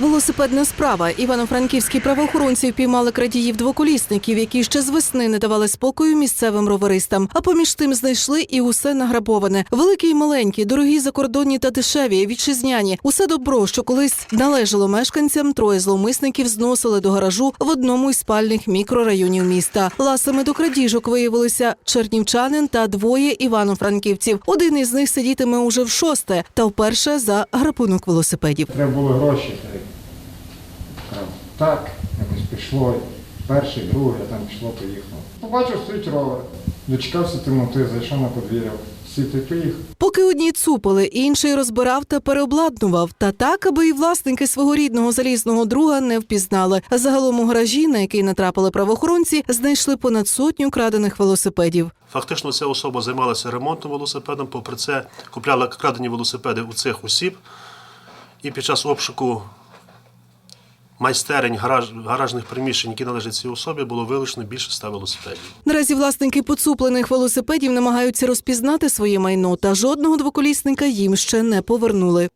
Велосипедна справа. Івано-франківські правоохоронці впіймали крадіїв двоколісників, які ще з весни не давали спокою місцевим роверистам. А поміж тим знайшли і усе награбоване. Великі і маленькі, дорогі закордонні та дешеві, вітчизняні. Усе добро, що колись належало мешканцям, троє зловмисників зносили до гаражу в одному із спальних мікрорайонів міста. Ласами до крадіжок виявилися чернівчанин та двоє івано-франківців. Один із них сидітиме уже в шосте та вперше за грабунок велосипедів. Треба було гроші. Так, якось пішло. Перший, другий, а там пішло, поїхало. Побачив, стоїть ровер. Дочекався темноти, зайшов на подвір'я, й поїхав. Поки одні цупили, інший розбирав та переобладнував. Та так, аби і власники свого рідного залізного друга не впізнали. А загалом у гаражі, на який натрапили правоохоронці, знайшли понад сотню крадених велосипедів. Фактично, ця особа займалася ремонтом велосипедом, попри це купляла крадені велосипеди у цих осіб. І під час обшуку майстерень гараж, гаражних приміщень, які належать цій особі, було вилучено більше ста велосипедів. Наразі власники поцуплених велосипедів намагаються розпізнати своє майно, та жодного двоколісника їм ще не повернули.